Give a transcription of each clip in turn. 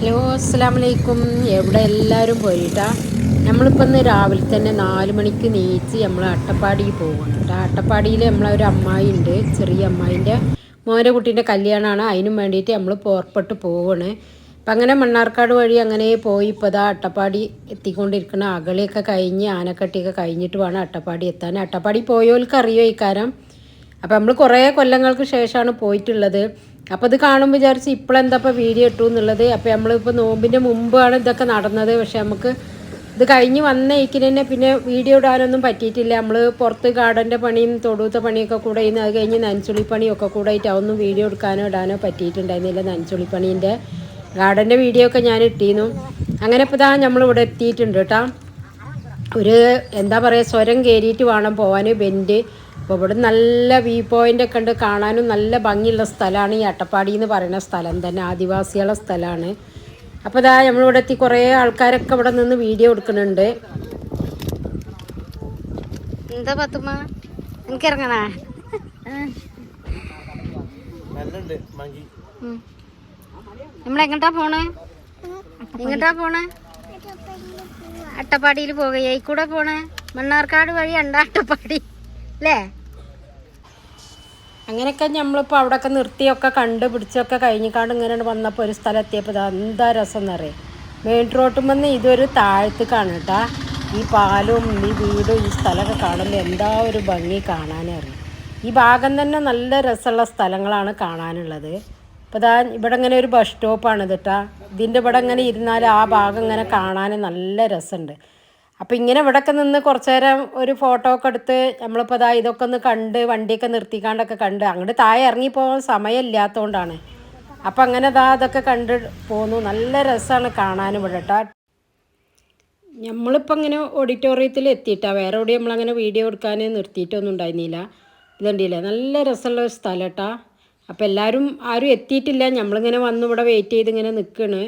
Hello അസ്സാം വലൈക്കും എവിടെ എല്ലാവരും പോയിട്ടാ? നമ്മളിപ്പോൾ ഇന്ന് രാവിലെ തന്നെ നാല് മണിക്ക് നീച്ച് നമ്മൾ അട്ടപ്പാടിയിൽ കേട്ടോ. അട്ടപ്പാടിയിൽ നമ്മളൊരു അമ്മായി ഉണ്ട് ചെറിയ അമ്മായിന്റെ മോന്റെ കുട്ടീന്റെ കല്യാണമാണ് അതിനും വേണ്ടിയിട്ട് നമ്മൾ പുറപ്പെട്ട് പോവാണ്. അപ്പം അങ്ങനെ മണ്ണാർക്കാട് വഴി അങ്ങനെ പോയി ഇപ്പോൾ ഇതാ അട്ടപ്പാടി എത്തിക്കൊണ്ടിരിക്കുന്ന അകളിയൊക്കെ കഴിഞ്ഞ് ആനക്കട്ടിയൊക്കെ കഴിഞ്ഞിട്ട് വേണം അട്ടപ്പാടി എത്താൻ. അട്ടപ്പാടി പോയവർക്ക് അറിയോ ഇക്കാരം അപ്പം നമ്മൾ കുറേ കൊല്ലങ്ങൾക്ക് ശേഷമാണ് പോയിട്ടുള്ളത്. അപ്പോൾ ഇത് കാണും വിചാരിച്ച് ഇപ്പോഴെന്താ ഇപ്പോൾ വീഡിയോ ഇട്ടു എന്നുള്ളത്. അപ്പോൾ നമ്മളിപ്പോൾ നോമ്പിന്റെ മുമ്പാണ് ഇതൊക്കെ നടന്നത്. പക്ഷേ നമുക്ക് ഇത് കഴിഞ്ഞ് വന്നേക്കിന് തന്നെ പിന്നെ വീഡിയോ ഇടാനൊന്നും പറ്റിയിട്ടില്ല. നമ്മൾ പുറത്ത് ഗാർഡന്റെ പണിയും തൊടുത്ത പണിയൊക്കെ കൂടെ ഇന്ന് അത് കഴിഞ്ഞ് നനച്ചുള്ളി പണിയൊക്കെ കൂടെ ആയിട്ട് അതൊന്നും വീഡിയോ എടുക്കാനോ ഇടാനോ പറ്റിയിട്ടുണ്ടായിരുന്നില്ല. നനച്ചുള്ളി പണീന്റെ ഗാർഡന്റെ വീഡിയോ ഒക്കെ ഞാൻ ഇട്ടിരുന്നു അങ്ങനെ ഇപ്പോൾ ഇതാ നമ്മളിവിടെ എത്തിയിട്ടുണ്ട് കേട്ടോ. ഒരു എന്താ പറയുക സ്വരം കയറിയിട്ട് വേണം പോകാൻ ബെൻഡ് അപ്പോൾ ഇവിടെ നല്ല വ്യൂ പോയിന്റ് ഒക്കെ ഉണ്ട്. കാണാനും നല്ല ഭംഗിയുള്ള സ്ഥലമാണ് ഈ അട്ടപ്പാടി എന്ന് പറയുന്ന സ്ഥലം. തന്നെ ആദിവാസികളുടെ സ്ഥലമാണ്. അപ്പോൾ ഇതാ നമ്മളിവിടെ എത്തി. കുറേ ആൾക്കാരൊക്കെ ഇവിടെ നിന്ന് വീഡിയോ എടുക്കുന്നുണ്ട്. എന്താ പത്തുമ്മ? എനിക്ക് ഇറങ്ങണാ പോണേ? എങ്ങട്ടാ പോണേ? അട്ടപ്പാടിയിൽ പോകുക കൂടെ പോണേ? മണ്ണാർക്കാട് വഴി അണ്ടാ അട്ടപ്പാടി. അല്ലേ അങ്ങനെയൊക്കെ നമ്മളിപ്പോൾ അവിടെയൊക്കെ നിർത്തിയൊക്കെ കണ്ട് പിടിച്ചൊക്കെ കഴിഞ്ഞിക്കാണ്ട് ഇങ്ങനെ വന്നപ്പോൾ ഒരു സ്ഥലം എത്തിയപ്പോൾ ഇത് എന്താ രസം എന്നറിയേ മെയിൻ റോട്ടുമെന്ന് ഇതൊരു താഴത്തേക്കാണ് കേട്ടാ. ഈ പാലും ഈ വീടും ഈ സ്ഥലമൊക്കെ കാണുമ്പോൾ എന്താ ഒരു ഭംഗി കാണാനറിയാം ഈ ഭാഗം തന്നെ നല്ല രസമുള്ള സ്ഥലങ്ങളാണ് കാണാനുള്ളത്. ഇപ്പോൾ ഇതാ ഇവിടെ ഇങ്ങനെ ഒരു ബസ് സ്റ്റോപ്പാണ് ഇതിട്ടാ ഇതിന്റെ ഇവിടെ ഇങ്ങനെ ഇരുന്നാൽ ആ ഭാഗം ഇങ്ങനെ കാണാൻ നല്ല രസമുണ്ട്. അപ്പോൾ ഇങ്ങനെ ഇവിടെയൊക്കെ നിന്ന് കുറച്ച് നേരം ഒരു ഫോട്ടോ ഒക്കെ എടുത്ത് നമ്മളിപ്പോൾ ഇതാ ഇതൊക്കെ ഒന്ന് കണ്ട് വണ്ടിയൊക്കെ നിർത്തിക്കാണ്ടൊക്കെ കണ്ട് അങ്ങോട്ട് താഴെ ഇറങ്ങിപ്പോകാൻ സമയമില്ലാത്തതുകൊണ്ടാണ് അപ്പം അങ്ങനെ ഇതാ അതൊക്കെ കണ്ട് പോന്നു. നല്ല രസമാണ് കാണാനും ഇവിടെ കേട്ടോ നമ്മളിപ്പോൾ ഇങ്ങനെ ഓഡിറ്റോറിയത്തിൽ എത്തിയിട്ടാ. വേറെ എവിടെ നമ്മളങ്ങനെ വീഡിയോ എടുക്കാൻ നിർത്തിയിട്ടൊന്നും ഉണ്ടായിരുന്നില്ല. ഇതുണ്ടല്ലേ? നല്ല രസമുള്ള ഒരു സ്ഥലം കേട്ടാ അപ്പോൾ എല്ലാവരും ആരും എത്തിയിട്ടില്ല. നമ്മളിങ്ങനെ വന്ന് ഇവിടെ വെയിറ്റ് ചെയ്ത് ഇങ്ങനെ നിൽക്കണ്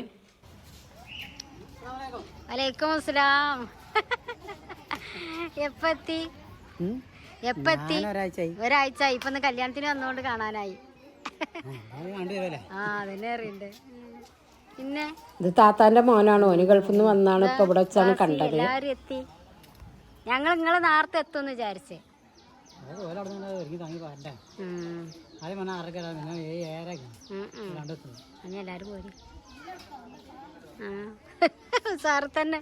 വലൈക്കും അസ്സലാം. എപ്പ എത്തി എപ്പ എത്തി ഒരാഴ്ചയായി. ഒരാഴ്ച ഇപ്പൊ ഒന്ന് കല്യാണത്തിന് വന്നോണ്ട് കാണാനായി. ആ അതന്നെ അറിയണ്ട്. പിന്നെ? ഇത് താത്താന്റെ മോനാണ്. ഓന് ഗൾഫിൽ നിന്ന് വന്നാണ് ഇപ്പൊ ഇവിടെ വെച്ചാണ് കണ്ടത്. എല്ലാരും എത്തി. ഞങ്ങൾ നിങ്ങൾ നേരത്തെ എത്തുമെന്ന് വിചാരിച്ചേ. എല്ലാരും പോരി. ആ. സാറ് തന്നെ.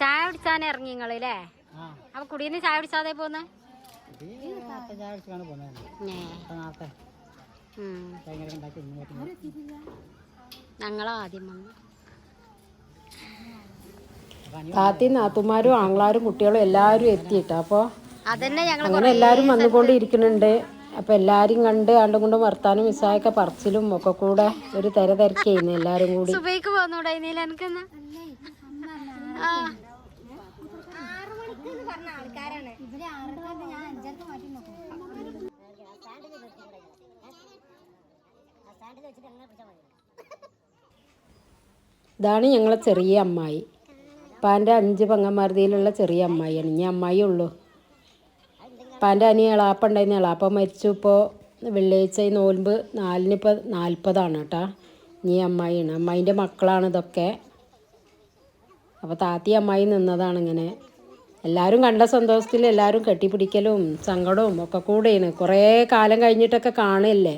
ചായ കുടിച്ചാൻ ഇറങ്ങി നിങ്ങൾ അല്ലേ അപ്പൊ കുടിയിൽ ചായ കുടിച്ചാതെ പോന്നെ? ഞങ്ങളാ ആദ്യം വന്നു. താത്തയും നാത്തുമാരും ആങ്ങളാരും കുട്ടികളും എല്ലാവരും എത്തിയിട്ടോ. അപ്പോൾ അതന്നെ ഞങ്ങൾ അങ്ങനെ എല്ലാവരും വന്നുകൊണ്ട് ഇരിക്കുന്നുണ്ട് അപ്പോൾ എല്ലാവരും കണ്ട് ആണ്ടും കൊണ്ടും വർത്താനം മിസ്സായൊക്കെ പറച്ചിലും ഒക്കെ കൂടെ ഒരു തെര തിരക്കായിരുന്നു എല്ലാവരും കൂടി. സുബൈക്ക് പോന്നൂടെ ഇനിയില്ല എനിക്കെന്നാ ആ ഇതാണ് ഞങ്ങളെ ചെറിയ അമ്മായി. പാന്റെ അഞ്ച് പെങ്ങന്മാരുതിയിലുള്ള ചെറിയ അമ്മായിയാണ്. ഇനി അമ്മായി ഉള്ളൂ. പാന്റെ അനി എളാപ്പ ഉണ്ടായിരുന്നു. എളാപ്പ മരിച്ചു ഇപ്പോൾ വെള്ളിയാഴ്ച ഈ നോൽമ്പ് നാലിനിപ്പോൾ നാൽപ്പതാണ് കേട്ടോ. നീ അമ്മായിയാണ്. അമ്മായിന്റെ മക്കളാണ് ഇതൊക്കെ. അപ്പോൾ താത്തി അമ്മായി നിന്നതാണ് ഇങ്ങനെ. എല്ലാവരും കണ്ട സന്തോഷത്തിൽ എല്ലാവരും കെട്ടിപ്പിടിക്കലും സങ്കടവും ഒക്കെ കൂടെയാണ്. കുറേ കാലം കഴിഞ്ഞിട്ടൊക്കെ കാണില്ലേ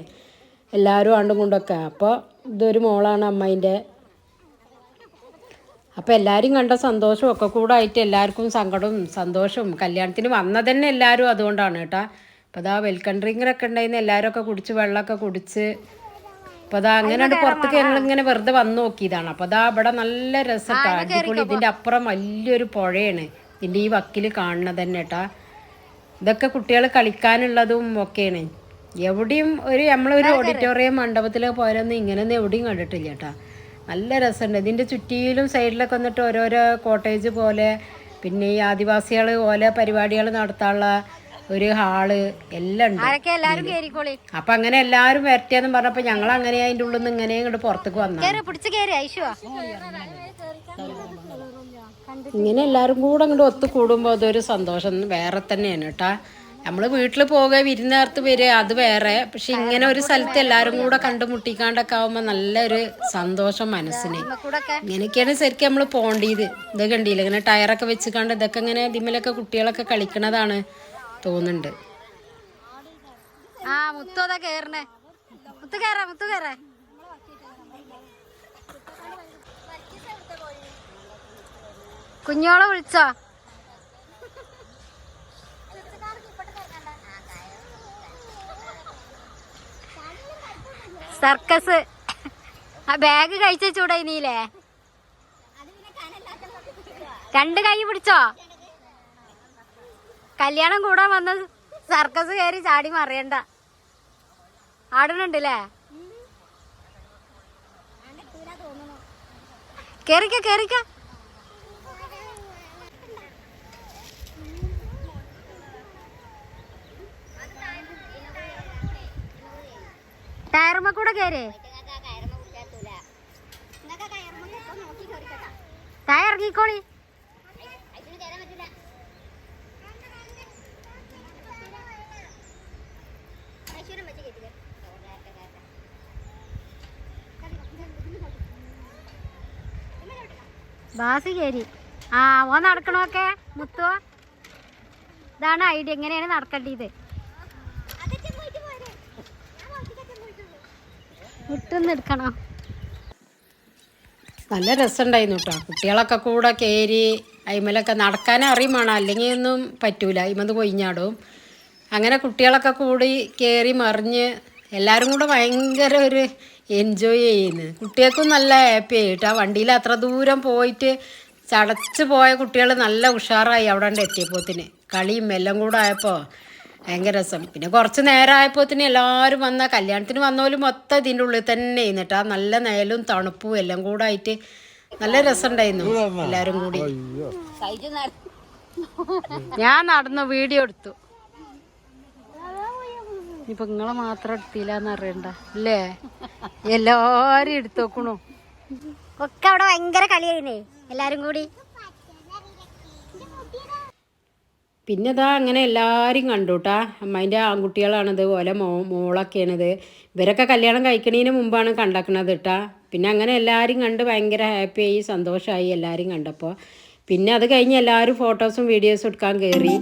എല്ലാവരും ആണ്ടും കൊണ്ടൊക്കെ. അപ്പോൾ ഇതൊരു മോളാണ് അമ്മായിന്റെ. അപ്പോൾ എല്ലാവരും കണ്ട സന്തോഷവും ഒക്കെ കൂടെ ആയിട്ട് എല്ലാവർക്കും സങ്കടവും സന്തോഷവും കല്യാണത്തിന് വന്നത് തന്നെ എല്ലാവരും അതുകൊണ്ടാണ് കേട്ടോ. അപ്പോൾ അതാ വെൽക്കം ഡ്രിങ്കിനൊക്കെ ഉണ്ടായിരുന്നു. എല്ലാവരും ഒക്കെ കുടിച്ച് വെള്ളമൊക്കെ കുടിച്ച്. അപ്പോൾ അതാ അങ്ങനെ പുറത്തേക്ക് ഞങ്ങൾ ഇങ്ങനെ വെറുതെ വന്ന് നോക്കിയതാണ്. അപ്പോൾ അതാ ഇവിടെ നല്ല രസം അടിപൊളി. ഇതിന്റെ അപ്പുറം വലിയൊരു പുഴയാണ്. ഇതിന്റെ ഈ വക്കിൽ കാണുന്നത് തന്നെ കേട്ടാ ഇതൊക്കെ കുട്ടികൾ കളിക്കാനുള്ളതും ഒക്കെയാണ്. എവിടെയും ഒരു നമ്മളൊരു ഓഡിറ്റോറിയം മണ്ഡപത്തിൽ പോയാലൊന്നും ഇങ്ങനെയൊന്നും എവിടെയും കണ്ടിട്ടില്ല കേട്ടാ നല്ല രസമുണ്ട് ഇതിന്റെ ചുറ്റിയിലും സൈഡിലൊക്കെ വന്നിട്ട് ഓരോരോ കോട്ടേജ് പോലെ പിന്നെ ഈ ആദിവാസികൾ പോലെ പരിപാടികൾ നടത്താനുള്ള ഒരു ഹാൾ എല്ലാം ഉണ്ട്. അപ്പൊ എല്ലാരും അങ്ങനെ എല്ലാവരും വരട്ടെന്ന് പറഞ്ഞപ്പോ ഞങ്ങൾ അങ്ങനെ അതിന്റെ ഉള്ളിൽ നിന്ന് ഇങ്ങനെ ഇങ്ങോട്ട് പുറത്തേക്ക് വന്നു കേറി പിടിച്ച് കേറി ഐശുവാ ഇങ്ങനെ എല്ലാവരും കൂടെ അങ്ങോട്ട് ഒത്തു കൂടുമ്പോൾ അതൊരു സന്തോഷം. വേറെ തന്നെയാണ് കേട്ടാ. നമ്മൾ വീട്ടിൽ പോകുക വിരുന്നേർത്ത് വരിക അത് വേറെ. പക്ഷെ ഇങ്ങനെ ഒരു സ്ഥലത്ത് എല്ലാവരും കൂടെ കണ്ടുമുട്ടിക്കാണ്ടൊക്കെ ആവുമ്പോൾ നല്ലൊരു സന്തോഷം മനസ്സിന്. ഇങ്ങനെയൊക്കെയാണ് ശരിക്കും നമ്മൾ പോണ്ടത്. ഇത് കണ്ടില്ല? ഇങ്ങനെ ടയറൊക്കെ വെച്ചുകൊണ്ട് ഇതൊക്കെ ഇങ്ങനെ ഇതിമ്മലൊക്കെ കുട്ടികളൊക്കെ കളിക്കണതാണ് തോന്നുന്നുണ്ട്. ആ മുത്തു അതാ കേറണേ. മുത്തു കേറാ മുത്തു കേറേ. കുഞ്ഞോളെ വിളിച്ചോ. സർക്കസ്. ആ ബാഗ് കഴിച്ച ചൂടായിനീലേ രണ്ട് കൈ പിടിച്ചോ? കല്യാണം കൂടാൻ വന്ന സർക്കസ് കയറി ചാടി മറിയണ്ട. ആടുന്നുണ്ടല്ലേ? കേറിക്ക കേറിക്ക. കേറി. ടയർ ഇറങ്ങിക്കോളി. ബാസ് കയറി ആ ഓ നടക്കണമൊക്കെ മുത്തുവോ ഇതാണ് ഐഡിയ. എങ്ങനെയാണ് നടക്കേണ്ടത്? എടുക്കണോ? നല്ല രസമുണ്ടായിരുന്നു കേട്ടോ കുട്ടികളൊക്കെ കൂടെ കയറി അയിമലൊക്കെ നടക്കാൻ അറിയുമാണ് അല്ലെങ്കിൽ ഒന്നും പറ്റൂല. അയിമന്ന് കൊയിഞ്ഞാടും അങ്ങനെ കുട്ടികളൊക്കെ കൂടി കയറി മറിഞ്ഞ് എല്ലാവരും കൂടെ ഭയങ്കര ഒരു എൻജോയ് ചെയ്യുന്നു. കുട്ടികൾക്കും നല്ല ഹാപ്പി ആയിട്ട് ആ വണ്ടിയിൽ അത്ര ദൂരം പോയിട്ട് ചടച്ച് പോയ കുട്ടികൾ നല്ല ഉഷാറായി അവിടെ എത്തിയപ്പോത്തിന്. കളിയും എല്ലാം കൂടെ ആയപ്പോൾ ഭയങ്കര രസം. പിന്നെ കുറച്ച് നേരമായപ്പോൾ തന്നെ എല്ലാവരും വന്ന കല്യാണത്തിന് വന്നോലും മൊത്തം ഇതിന്റെ ഉള്ളിൽ തന്നെ ഇരുന്നിട്ട് ആ നല്ല നേലും തണുപ്പും എല്ലാം കൂടെ ആയിട്ട് നല്ല രസമുണ്ടായിരുന്നു എല്ലാവരും കൂടി. ഞാൻ നടന്നു വീഡിയോ എടുത്തു. ഇപ്പൊ നിങ്ങളെ മാത്രം എടുത്തില്ലാന്ന് അറിയണ്ട. അല്ലേ? എല്ലാരും എടുത്തു നോക്കണു. ഒക്കെ അവിടെ ഭയങ്കര കളിയായിരുന്നേ. എല്ലാരും കൂടി. പിന്നെ ഇതാ അങ്ങനെ എല്ലാവരും കണ്ടു കേട്ടാ അമ്മേന്റെ ആൺകുട്ടികളാണിത് ഓലെ മോ മോളൊക്കെയാണിത്. ഇവരൊക്കെ കല്യാണം കഴിക്കണതിന് മുമ്പാണ് കണ്ടാക്കണത് കേട്ടാ പിന്നെ അങ്ങനെ എല്ലാവരും കണ്ട് ഭയങ്കര ഹാപ്പിയായി സന്തോഷമായി എല്ലാവരും കണ്ടപ്പോൾ പിന്നെ അത് കഴിഞ്ഞ് എല്ലാവരും ഫോട്ടോസും വീഡിയോസും എടുക്കാൻ കയറി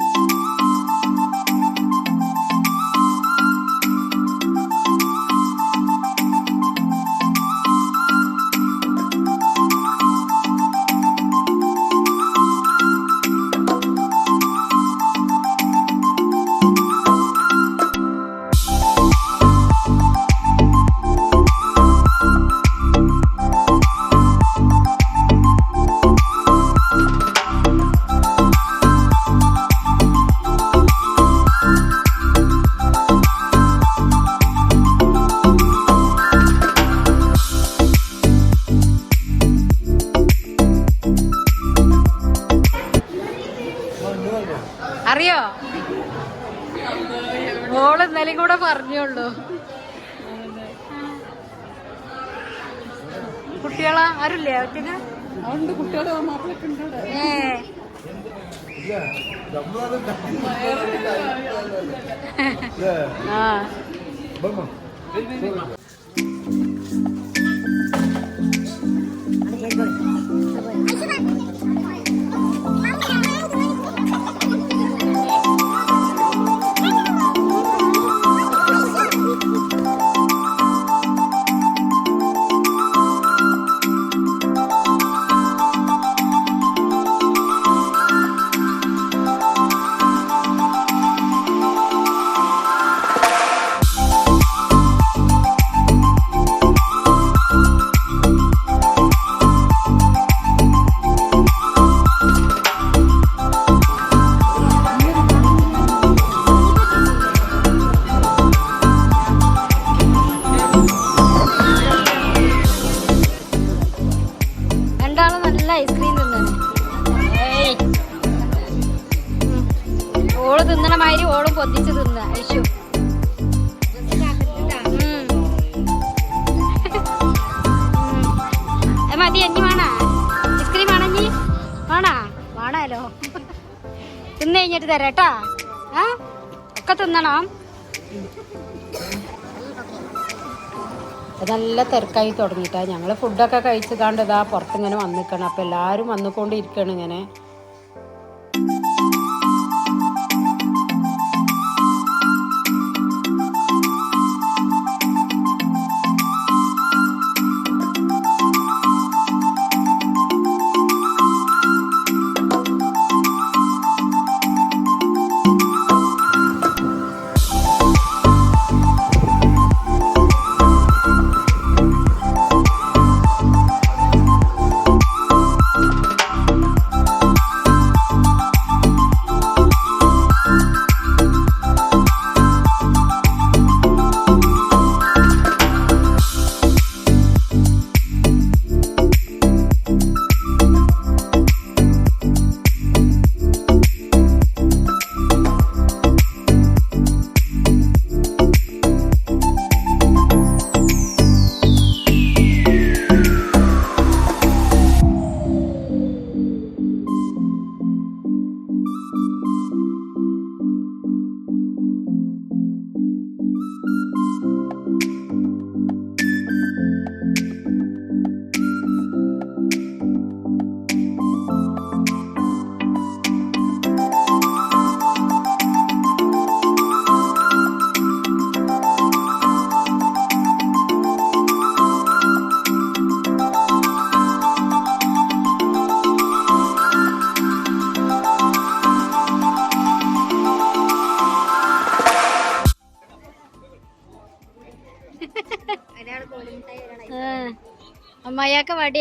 പറഞ്ഞോളൂ കുട്ടികളാ ആരുല്ലേ ഒറ്റയ്ക്ക് ഏ ആ തിന്ന് കഴിഞ്ഞിട്ട് തരാം കേട്ടാ ആ? ഒക്കെ തിന്നണം. നല്ല തിരക്കായി തുടങ്ങിയിട്ടാ ഞങ്ങൾ ഫുഡൊക്കെ കഴിച്ച് കണ്ടതാ പുറത്തിങ്ങനെ വന്നിക്കണം അപ്പൊ എല്ലാവരും വന്നുകൊണ്ടിരിക്കണം ഇങ്ങനെ.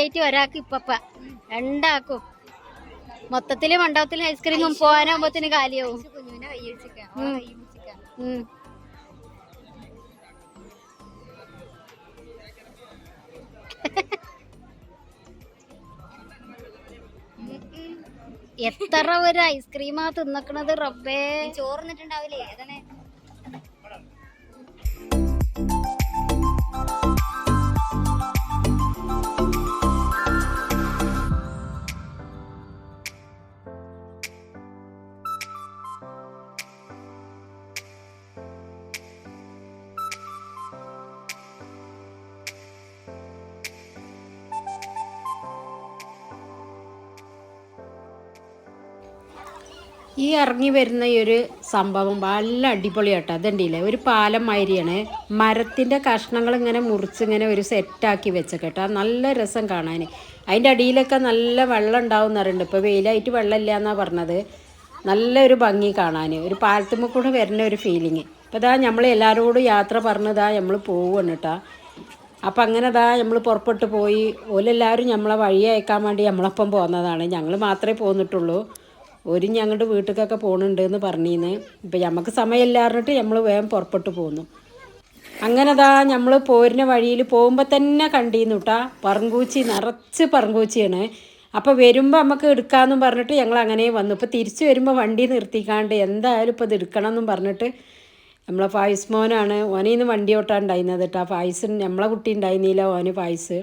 വടിയായിട്ട് ഒരാൾക്ക് ഇപ്പപ്പ രണ്ടാക്കും. മൊത്തത്തിൽ മണ്ഡപത്തിൽ ഐസ്ക്രീമും പോകാനാകുമ്പോത്തിന് കാലിയാവും. എത്ര ഒരു ഐസ്ക്രീമാ തിന്നക്കണത് റബ്ബേ. ചോർന്നിട്ടുണ്ടാവില്ലേ അതാണ് ഈ ഇറങ്ങി വരുന്ന ഈ ഒരു സംഭവം നല്ല അടിപൊളിയാട്ടോ അതുണ്ടല്ലേ ഒരു പാലം മാതിരിയാണ്. മരത്തിന്റെ കഷ്ണങ്ങൾ ഇങ്ങനെ മുറിച്ച് ഇങ്ങനെ ഒരു സെറ്റാക്കി കേട്ടോ. നല്ല രസം കാണാൻ അതിന്റെ അടിയിലൊക്കെ നല്ല വെള്ളം ഉണ്ടാവും എന്ന് പറയുന്നുണ്ട്. ഇപ്പോൾ വെയിലായിട്ട് വെള്ളമില്ല എന്നാണ് പറഞ്ഞത്. നല്ലൊരു ഭംഗി കാണാൻ ഒരു പാലത്തുമ്പോൾ കൂടെ വരുന്ന ഒരു ഫീലിങ് അപ്പോൾ ഇതാ നമ്മൾ എല്ലാവരോടും യാത്ര പറഞ്ഞതാ നമ്മൾ പോവുകയാണ് കേട്ടോ. അപ്പം അങ്ങനെ ദാ നമ്മൾ പുറപ്പെട്ട് പോയി. ഓലെല്ലാവരും നമ്മളെ വഴി അയക്കാൻ വേണ്ടി നമ്മളൊപ്പം പോകുന്നതാണ്. ഞങ്ങൾ മാത്രമേ പോന്നിട്ടുള്ളൂ. ഒരു ഞങ്ങളുടെ വീട്ടിലേക്കൊക്കെ പോകണുണ്ട് എന്ന് പറഞ്ഞിന്ന്. ഇപ്പം നമുക്ക് സമയമില്ല പറഞ്ഞിട്ട് നമ്മൾ വേഗം പുറപ്പെട്ടു പോന്നു. അങ്ങനെ ദാ നമ്മൾ പോരുന്ന വഴിയിൽ പോകുമ്പോൾ തന്നെ കണ്ടീന്നു കേട്ടാ പറങ്കൂച്ചി നിറച്ച് പറങ്കൂച്ചിയാണ്. അപ്പോൾ വരുമ്പോൾ നമുക്ക് എടുക്കാമെന്നും പറഞ്ഞിട്ട് ഞങ്ങൾ അങ്ങനെ വന്നു. ഇപ്പോൾ തിരിച്ചു വരുമ്പോൾ വണ്ടി നിർത്തിക്കാണ്ട് എന്തായാലും ഇപ്പോൾ ഇത് എടുക്കണം എന്നും പറഞ്ഞിട്ട് നമ്മളെ ഫായിസ് മോനാണ്. ഓനീന്ന് വണ്ടി ഓട്ടാൻ ഉണ്ടായിരുന്നത് കേട്ടോ ഫായിസ് നമ്മളെ കുട്ടി ഉണ്ടായിരുന്നില്ല ഓന് ഫായിസ്.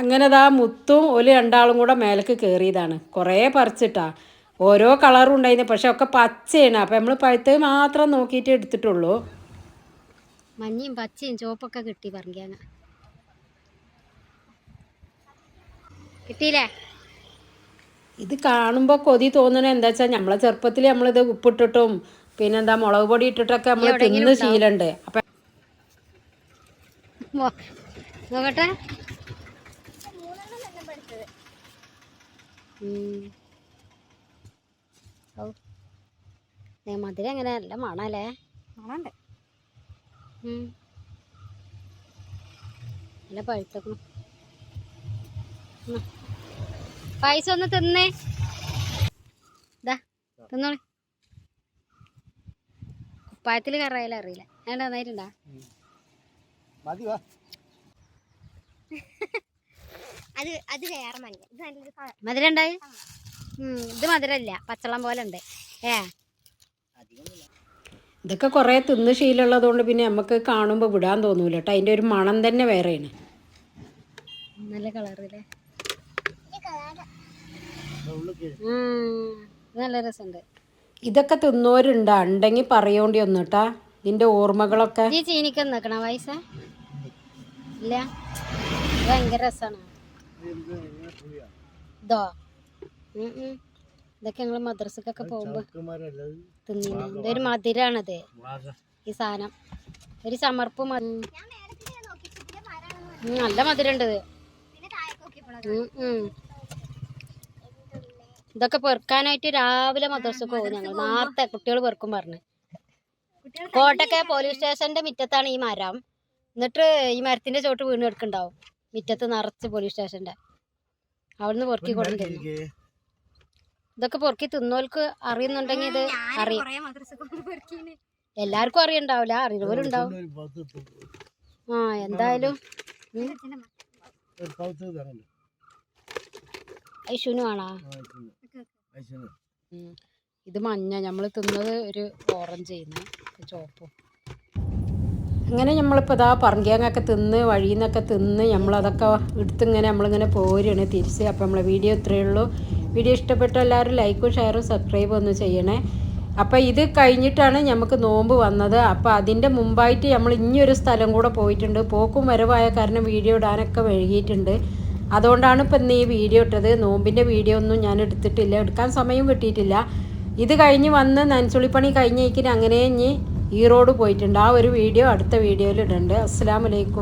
അങ്ങനെ ദാ മുത്തും ഒരു രണ്ടാളും കൂടെ മേലേക്ക് കയറിയതാണ് കുറേ പറിച്ചിട്ടാ. ഓരോ കളറും ഉണ്ടായിരുന്നു പക്ഷെ ഒക്കെ പച്ചയാണ്. അപ്പം നമ്മൾ പഴുത്തത് മാത്രം നോക്കിയിട്ട് എടുത്തിട്ടുള്ളൂ. മഞ്ഞയും പച്ചയും ചുവപ്പൊക്കെ കിട്ടി പറഞ്ഞ കിട്ടിയില്ലേ? ഇത് കാണുമ്പോൾ കൊതി തോന്നണ എന്താ വെച്ചാൽ നമ്മളെ ചെറുപ്പത്തിൽ നമ്മളിത് ഉപ്പിട്ടിട്ടും പിന്നെന്താ മുളക് പൊടി ഇട്ടിട്ടൊക്കെ നമ്മൾ തിന്ന് ശീലുണ്ട്. അപ്പം മോ- നോക്കട്ടെ. മധുരം എങ്ങനെ നല്ല മണല്ലേ? മണണ്ട്. നല്ല പഴുത്തക്കണം. പൈസ ഒന്ന് തിന്നേ. ഇതാ തിന്നോളി. കുപ്പായത്തിൽ കറായാലും അറിയില്ല. ഞാൻ നന്നായിട്ടുണ്ടാ മതി വാ. അത് അത് വേറെ മധുരം ഉണ്ടായി? ഇത് മധുരമില്ല പച്ചളം പോലെ ഉണ്ട്. ഏ? ഇതൊക്കെ കുറേ തിന്ന് ശീലമുള്ളതുകൊണ്ട് പിന്നെ നമുക്ക് കാണുമ്പോൾ വിടാൻ തോന്നൂല കേട്ടോ അതിന്റെ ഒരു മണം തന്നെ വേറെയാണ്. നല്ല കളറില്ലേ? നല്ല രസമുണ്ട് ഇതൊക്കെ തിന്നോരുണ്ടോ? ഉണ്ടെങ്കിൽ പറയോണ്ടി ഒന്ന് കേട്ടാ ഇതിന്റെ ഓർമ്മകളൊക്കെ? ഈ ചീനിക്ക് നിക്കണ പൈസ? ഇല്ല? ഇത് ഭയങ്കര രസാണ്. ഇതോ? ഉം ഉം. ഇതൊക്കെ ഞങ്ങൾ മദ്രസക്കൊക്കെ പോകുമ്പോ തിന്നിന്. ഇതൊരു മധുരാണത്. ഈ സാധനം. ഒരു സമർപ്പ് നല്ല ഉം. ഇതൊക്കെ പെറുക്കാനായിട്ട് രാവിലെ മദ്രസക്ക് പോകും ഞങ്ങൾ നേരത്തെ കുട്ടികൾ പെറുക്കും പറഞ്ഞ്. കോട്ടക്കെ പോലീസ് സ്റ്റേഷന്റെ മുറ്റത്താണ് ഈ മരം. എന്നിട്ട് ഈ മരത്തിന്റെ ചോട്ട് വീണ് കിടക്കുന്നുണ്ടാവും. മുറ്റത്ത് നിറച്ച് പോലീസ് സ്റ്റേഷന്റെ. അവിടുന്ന് പൊറുക്കി കൊടുത്തിരുന്നു ഇതൊക്കെ പൊറുക്കി തിന്നോൽക്ക് അറിയുന്നുണ്ടെങ്കിൽ ഇത് അറിയും എല്ലാവർക്കും അറിയണ്ടാവില്ല അറിയുന്നവരുണ്ടാവും ആ എന്തായാലും ഉം. ഇത് മഞ്ഞ നമ്മൾ തിന്നത് ഒരു ഓറഞ്ച് ചെയ്യുന്നു ചോപ്പും അങ്ങനെ നമ്മളിപ്പോൾ ഇതാ പറങ്കിയങ്ങൊക്കെ തിന്ന് വഴിയിൽ നിന്നൊക്കെ തിന്ന് നമ്മളതൊക്കെ എടുത്തിങ്ങനെ നമ്മളിങ്ങനെ പോരുകയാണ് തിരിച്ച്. അപ്പോൾ നമ്മളെ വീഡിയോ ഇത്രയേ ഉള്ളൂ. വീഡിയോ ഇഷ്ടപ്പെട്ട എല്ലാവരും ലൈക്കും ഷെയറും സബ്സ്ക്രൈബും ഒന്ന് ചെയ്യണേ. അപ്പോൾ ഇത് കഴിഞ്ഞിട്ടാണ് നമുക്ക് നോമ്പ് വന്നത്. അപ്പോൾ അതിന്റെ മുമ്പായിട്ട് നമ്മൾ ഇനിയൊരു സ്ഥലം കൂടെ പോയിട്ടുണ്ട്. പോക്കും വരവായ കാരണം വീഡിയോ ഇടാനൊക്കെ വൈകിയിട്ടുണ്ട്. അതുകൊണ്ടാണ് ഇപ്പം ഇന്ന് ഈ വീഡിയോ ഇട്ടത്. നോമ്പിന്റെ വീഡിയോ ഒന്നും ഞാൻ എടുത്തിട്ടില്ല. എടുക്കാൻ സമയം കിട്ടിയിട്ടില്ല. ഇത് കഴിഞ്ഞ് വന്ന് നൻസുളിപ്പണി കഴിഞ്ഞേക്കിന് അങ്ങനെ ഇനി ഈ റോഡ് പോയിട്ടുണ്ട്. ആ ഒരു വീഡിയോ അടുത്ത വീഡിയോയിൽ ഇടുന്നുണ്ട് അസ്സാം വലൈക്കും